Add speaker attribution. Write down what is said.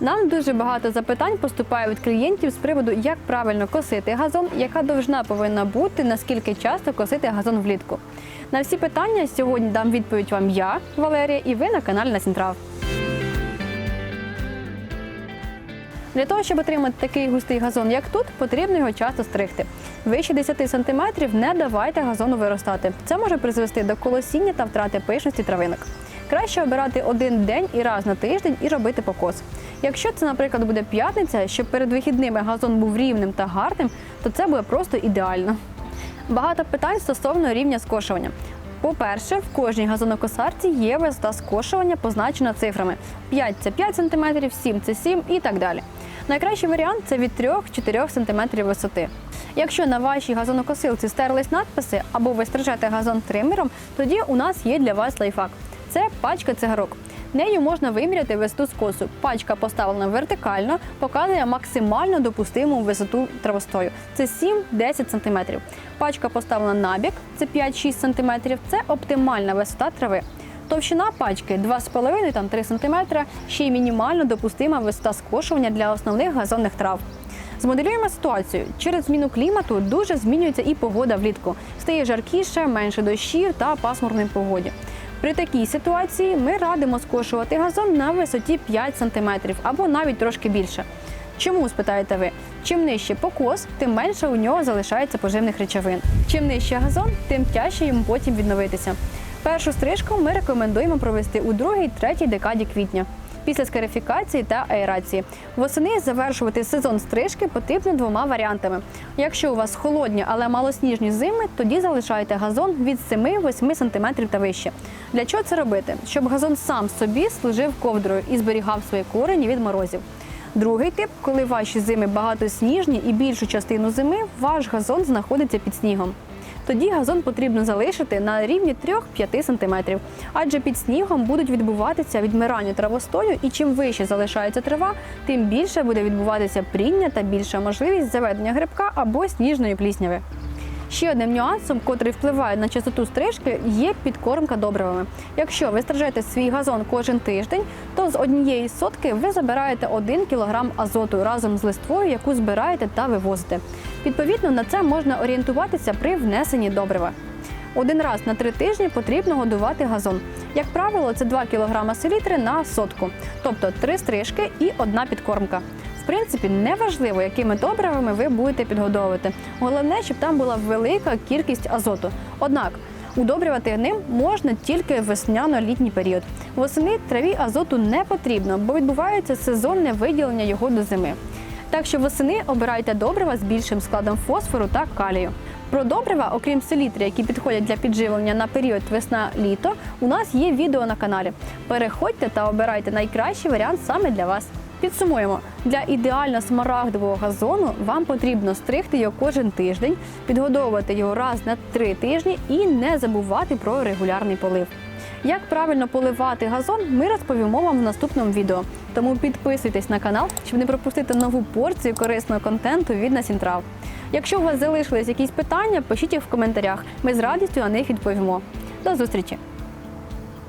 Speaker 1: Нам дуже багато запитань поступає від клієнтів з приводу, як правильно косити газон, яка довжина повинна бути, наскільки часто косити газон влітку. На всі питання сьогодні дам відповідь вам я, Валерія, і ви на каналі Насінтрав. Для того, щоб отримати такий густий газон, як тут, потрібно його часто стригти. Вище 10 см не давайте газону виростати. Це може призвести до колосіння та втрати пишності травинок. Краще обирати один день і раз на тиждень і робити покос. Якщо це, наприклад, буде п'ятниця, щоб перед вихідними газон був рівним та гарним, то це буде просто ідеально. Багато питань стосовно рівня скошування. По-перше, в кожній газонокосарці є висота скошування, позначена цифрами. 5 це 5 см, 7 це 7 і так далі. Найкращий варіант це від 3-4 см висоти. Якщо на вашій газонокосилці стерлись надписи або ви стрижете газон тримером, тоді у нас є для вас лайфхак. Це пачка цигарок. Нею можна виміряти висоту скосу. Пачка поставлена вертикально, показує максимально допустиму висоту травостою. Це 7-10 см. Пачка поставлена набік, це 5-6 см. Це оптимальна висота трави. Товщина пачки 2,5 там 3 см, ще й мінімально допустима висота скошування для основних газонних трав. Змоделюємо ситуацію. Через зміну клімату дуже змінюється і погода влітку. Стає жаркіше, менше дощів та пасмурної погоді. При такій ситуації ми радимо скошувати газон на висоті 5 см або навіть трошки більше. Чому спитаєте ви? Чим нижче покос, тим менше у нього залишається поживних речовин. Чим нижче газон, тим тяжче йому потім відновитися. Першу стрижку ми рекомендуємо провести у другій-третій декаді квітня. Після скарифікації та аерації. Восени завершувати сезон стрижки потрібно двома варіантами. Якщо у вас холодні, але малосніжні зими, тоді залишайте газон від 7-8 см та вище. Для чого це робити? Щоб газон сам собі служив ковдрою і зберігав свої корені від морозів. Другий тип, коли ваші зими багатосніжні і більшу частину зими ваш газон знаходиться під снігом. Тоді газон потрібно залишити на рівні 3-5 см, адже під снігом будуть відбуватися відмирання травостою, і чим вище залишається трава, тим більше буде відбуватися пріння та більша можливість заведення грибка або сніжної плісняви. Ще одним нюансом, котрий впливає на частоту стрижки, є підкормка добривами. Якщо ви стрижете свій газон кожен тиждень, то з однієї сотки ви забираєте 1 кг азоту разом з листвою, яку збираєте та вивозите. Відповідно, на це можна орієнтуватися при внесенні добрива. Один раз на три тижні потрібно годувати газон. Як правило, це 2 кг селітри на сотку, тобто 3 стрижки і одна підкормка. Принципі, неважливо, якими добривами ви будете підгодовувати. Головне, щоб там була велика кількість азоту. Однак удобрювати ним можна тільки в весняно-літній період. Восени траві азоту не потрібно, бо відбувається сезонне виділення його до зими. Так що восени обирайте добрива з більшим складом фосфору та калію. Про добрива, окрім селітри, які підходять для підживлення на період весна-літо, у нас є відео на каналі. Переходьте та обирайте найкращий варіант саме для вас. Підсумуємо, для ідеально смарагдового газону вам потрібно стригти його кожен тиждень, підгодовувати його раз на три тижні і не забувати про регулярний полив. Як правильно поливати газон, ми розповімо вам в наступному відео. Тому підписуйтесь на канал, щоб не пропустити нову порцію корисного контенту від Насінтрав. Якщо у вас залишились якісь питання, пишіть їх в коментарях. Ми з радістю на них відповімо. До зустрічі!